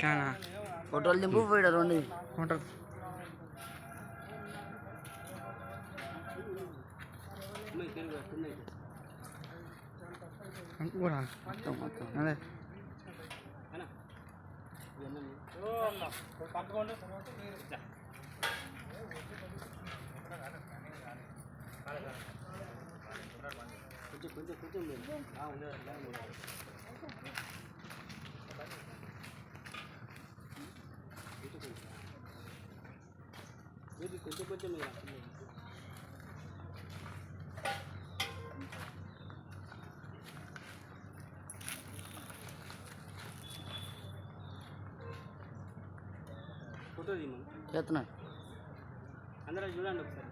చాలా ఫోటోలు దింపు పోయాడు రెండు ఫోటో కూడా మొత్తం మొత్తం అదే కొంచెం కొంచెం ఫోటో తీయమను చేస్తున్నాడు అందరూ చూడండి ఒకసారి.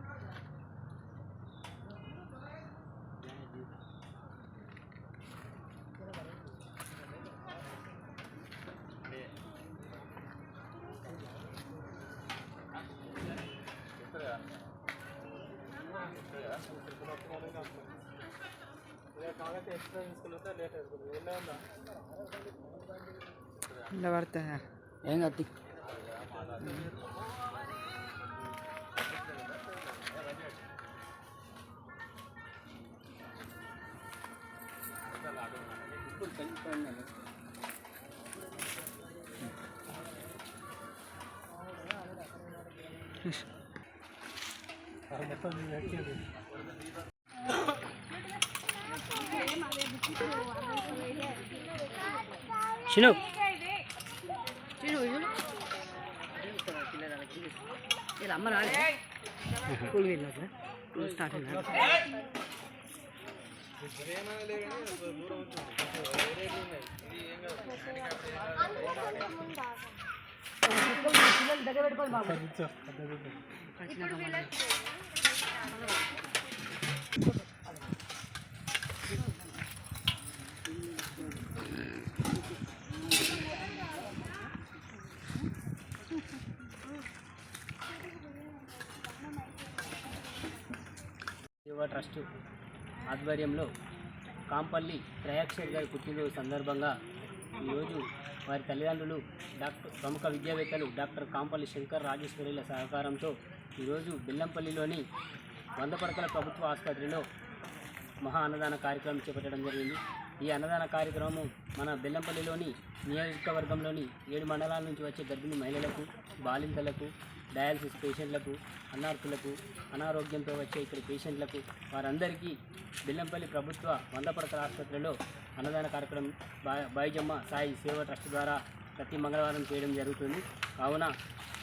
ఇలా పడితే ఏం కత్తి చిను. ఇలా అమ్మ రాలే. స్టార్ట్ అయినా దగ్గర పెట్టుకోవాలి బాబు. యువ ట్రస్ట్ ఆధ్వర్యంలో కాంపల్లి త్రయాక్షర్ గారి పుట్టినరోజు సందర్భంగా ఈరోజు వారి తల్లిదండ్రులు డాక్టర్ ప్రముఖ విద్యావేత్తలు డాక్టర్ కాంపల్లి శంకర్ రాజేశ్వరుల సహకారంతో ఈరోజు బెల్లంపల్లిలోని వంద పడకల ప్రభుత్వ ఆసుపత్రిలో మహా అన్నదాన కార్యక్రమం చేపట్టడం జరిగింది. ఈ అన్నదాన కార్యక్రమం మన బెల్లంపల్లిలోని నియోజకవర్గంలోని ఏడు మండలాల నుంచి వచ్చే గర్భిణీ మహిళలకు బాలింతలకు డయాలసిస్ పేషెంట్లకు అన్నార్థులకు అనారోగ్యంతో వచ్చే ఇక్కడ పేషెంట్లకు వారందరికీ బెల్లంపల్లి ప్రభుత్వ వంద పడకల ఆసుపత్రిలో అన్నదాన కార్యక్రమం బా బాయిజమ్మ సాయి సేవ ట్రస్ట్ ద్వారా ప్రతి మంగళవారం చేయడం జరుగుతుంది. కావున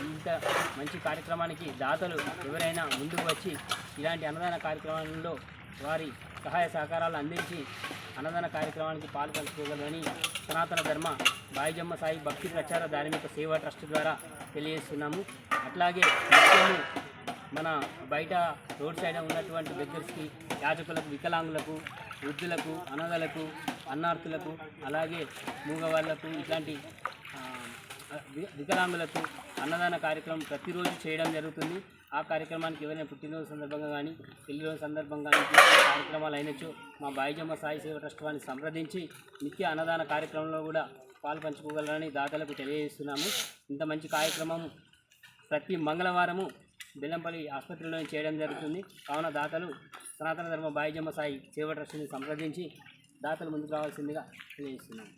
ఇంత మంచి కార్యక్రమానికి దాతలు ఎవరైనా ముందుకు వచ్చి ఇలాంటి అన్నదాన కార్యక్రమాలలో వారి సహాయ సహకారాలు అందించి అన్నదాన కార్యక్రమానికి పాల్పంచుకోగలరని సనాతన ధర్మ బాయిజమ్మ సాయి భక్తి ప్రచార ధార్మిక సేవా ట్రస్ట్ ద్వారా తెలియజేస్తున్నాము. అట్లాగే మన బయట రోడ్ సైడ్ ఉన్నటువంటి బెగ్గర్స్కి యాజకులకు వికలాంగులకు వృద్ధులకు అనాథలకు అన్నార్థులకు అలాగే మూగవాళ్ళకు ఇట్లాంటి వికలాంగులకు అన్నదాన కార్యక్రమం ప్రతిరోజు చేయడం జరుగుతుంది. ఆ కార్యక్రమానికి ఎవరైనా పుట్టినరోజు సందర్భంగా కానీ పెళ్ళిరోజు సందర్భంగా కానీ కార్యక్రమాలు అయినచో మా బాయిజమ్మ సాయి సేవ ట్రస్ట్ వారిని సంప్రదించి నిత్య అన్నదాన కార్యక్రమంలో కూడా పాలు పంచుకోగలరని దాతలకు తెలియజేస్తున్నాము. ఇంత మంచి కార్యక్రమం ప్రతి మంగళవారము బెల్లంపల్లి ఆసుపత్రిలో చేయడం జరుగుతుంది. కావున దాతలు సనాతన ధర్మ బాయిజమ్మ సాయి సేవ ట్రస్ట్ని సంప్రదించి దాతలు ముందుకు రావాల్సిందిగా తెలియజేస్తున్నాము.